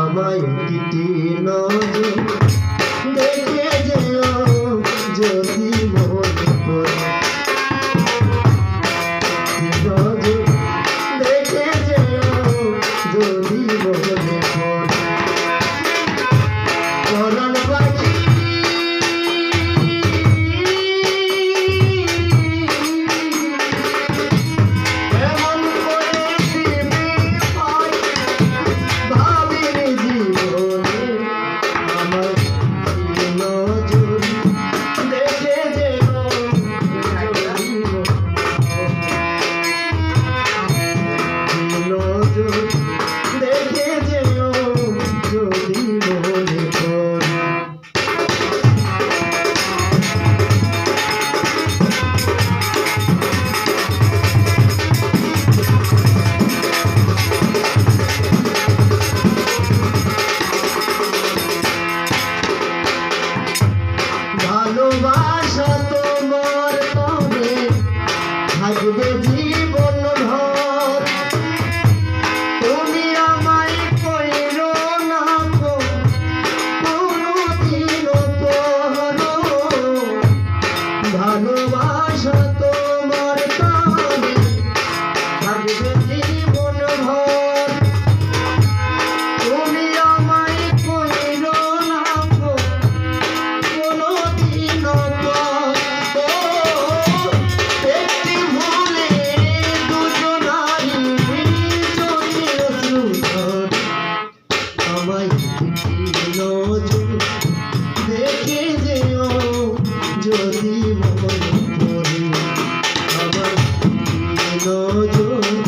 আমায় অতীতে নজর। দেখে Lovato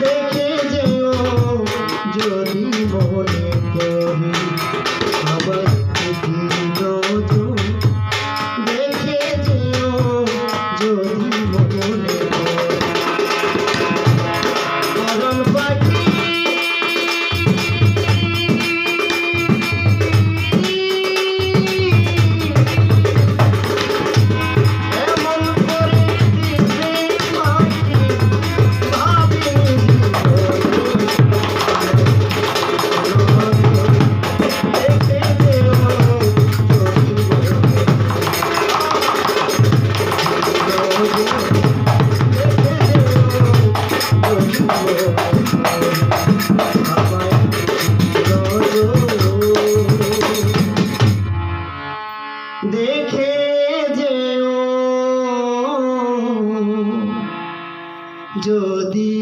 দেখে যেও যদি মনে কবি আবার দেখে যেও। যদি